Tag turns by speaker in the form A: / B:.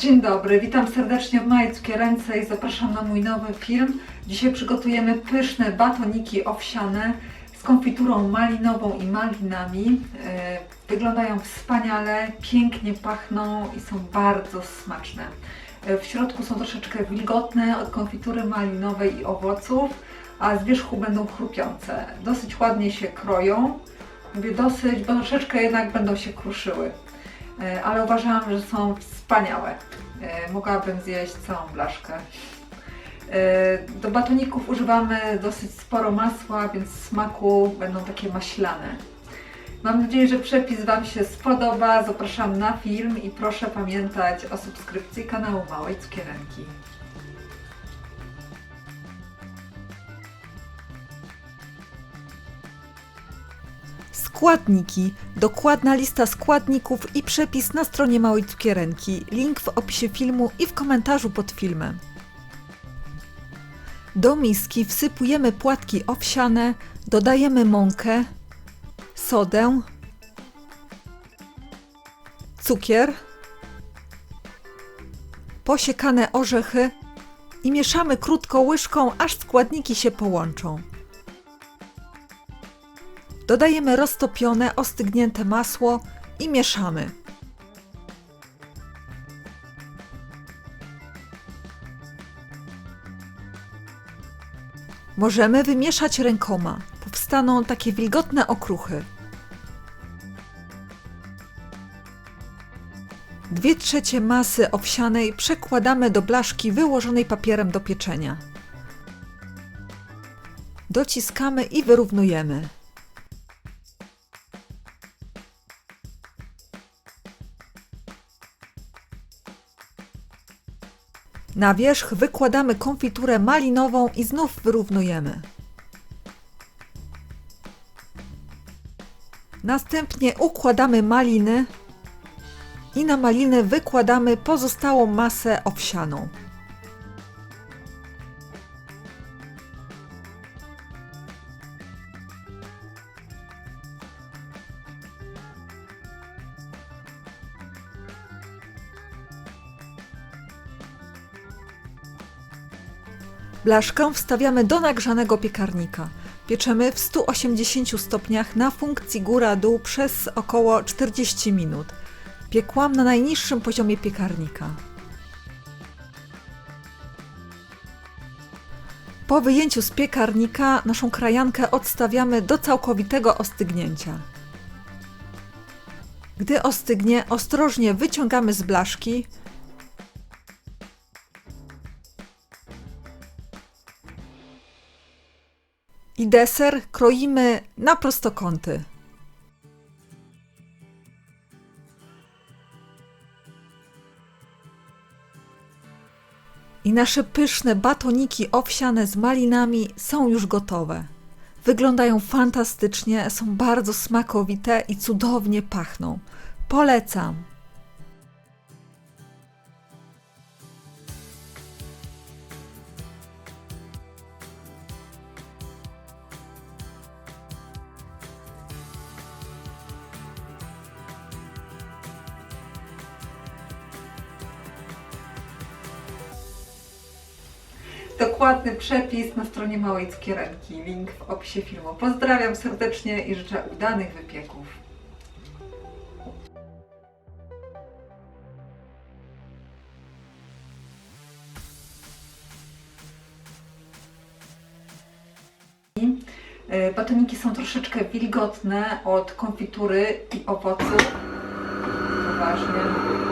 A: Dzień dobry, witam serdecznie w mojej i zapraszam na mój nowy film. Dzisiaj przygotujemy pyszne batoniki owsiane z konfiturą malinową i malinami. E, Wyglądają wspaniale, pięknie pachną i są bardzo smaczne. E, W środku są troszeczkę wilgotne od konfitury malinowej i owoców, a z wierzchu będą chrupiące. Dosyć ładnie się kroją. Mówię dosyć, bo troszeczkę jednak będą się kruszyły. E, ale uważam, że są wspaniałe. E, Mogłabym zjeść całą blaszkę. E, Do batoników używamy dosyć sporo masła, więc smaku będą takie maślane. Mam nadzieję, że przepis Wam się spodoba. Zapraszam na film i proszę pamiętać o subskrypcji kanału Małej Cukierenki.
B: Składniki. Dokładna lista składników i przepis na stronie Małej Cukierenki. Link w opisie filmu i w komentarzu pod filmem. Do miski wsypujemy płatki owsiane, dodajemy mąkę, sodę, cukier, posiekane orzechy i mieszamy krótko łyżką, aż składniki się połączą. Dodajemy roztopione, ostygnięte masło i mieszamy. Możemy wymieszać rękoma. Powstaną takie wilgotne okruchy. Dwie trzecie masy owsianej przekładamy do blaszki wyłożonej papierem do pieczenia. Dociskamy i wyrównujemy. Na wierzch wykładamy konfiturę malinową i znów wyrównujemy. Następnie układamy maliny i na maliny wykładamy pozostałą masę owsianą. Blaszkę wstawiamy do nagrzanego piekarnika. Pieczemy w 180 stopniach na funkcji góra-dół przez około 40 minut. Piekłam na najniższym poziomie piekarnika. Po wyjęciu z piekarnika naszą krajankę odstawiamy do całkowitego ostygnięcia. Gdy ostygnie, ostrożnie wyciągamy z blaszki, i deser kroimy na prostokąty. I nasze pyszne batoniki owsiane z malinami są już gotowe. Wyglądają fantastycznie, są bardzo smakowite i cudownie pachną. Polecam.
A: Dokładny przepis na stronie Małej Cukierenki. Link w opisie filmu. Pozdrawiam serdecznie i życzę udanych wypieków. E, Batoniki są troszeczkę wilgotne od konfitury i owoców. Poważnie.